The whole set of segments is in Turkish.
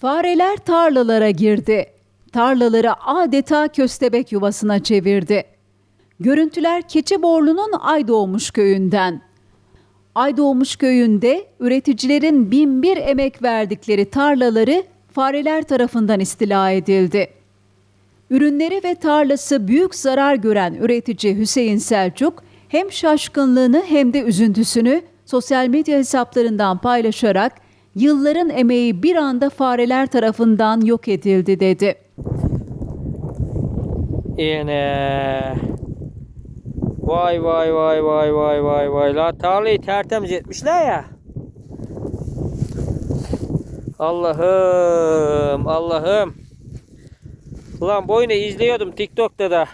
Fareler tarlalara girdi. Tarlaları adeta köstebek yuvasına çevirdi. Görüntüler Keçiborlu'nun Aydoğmuş köyünden. Aydoğmuş köyünde üreticilerin binbir emek verdikleri tarlaları fareler tarafından istila edildi. Ürünleri ve tarlası büyük zarar gören üretici Hüseyin Selçuk hem şaşkınlığını hem de üzüntüsünü sosyal medya hesaplarından paylaşarak yılların emeği bir anda fareler tarafından yok edildi dedi. Yine. Vay vay vay vay vay vay vay. La tarlayı tertemiz etmişler ya. Allah'ım Allah'ım. Ulan boyunu izliyordum TikTok'ta da.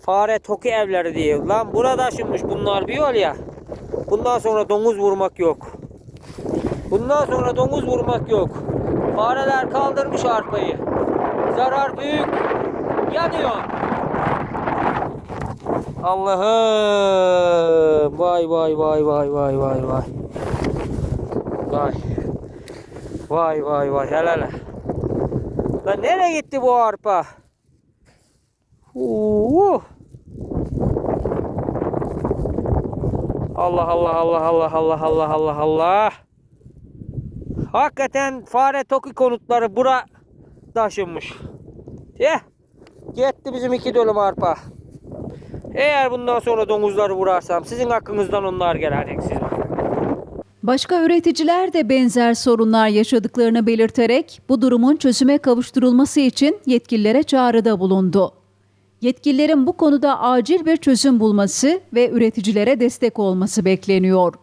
Fare toki evleri diye. Lan burada aşınmış bunlar bir yol ya. Bundan sonra domuz vurmak yok. Bundan sonra domuz vurmak yok. Fareler kaldırmış arpayı. Zarar büyük. Yanıyor. Allah'ım. Vay vay vay vay vay vay vay. Vay. Vay vay vay hele hele. Lan nereye gitti bu arpa? Uh. Allah Allah Allah Allah Allah Allah Allah Allah. Hakikaten fare toki konutları bura taşınmış. Eh. Gitti bizim iki dönüm arpa. Eğer bundan sonra domuzları vurarsam sizin hakkınızdan onlar gelecek siz. Başka üreticiler de benzer sorunlar yaşadıklarını belirterek bu durumun çözüme kavuşturulması için yetkililere çağrıda bulundu. Yetkililerin bu konuda acil bir çözüm bulması ve üreticilere destek olması bekleniyor.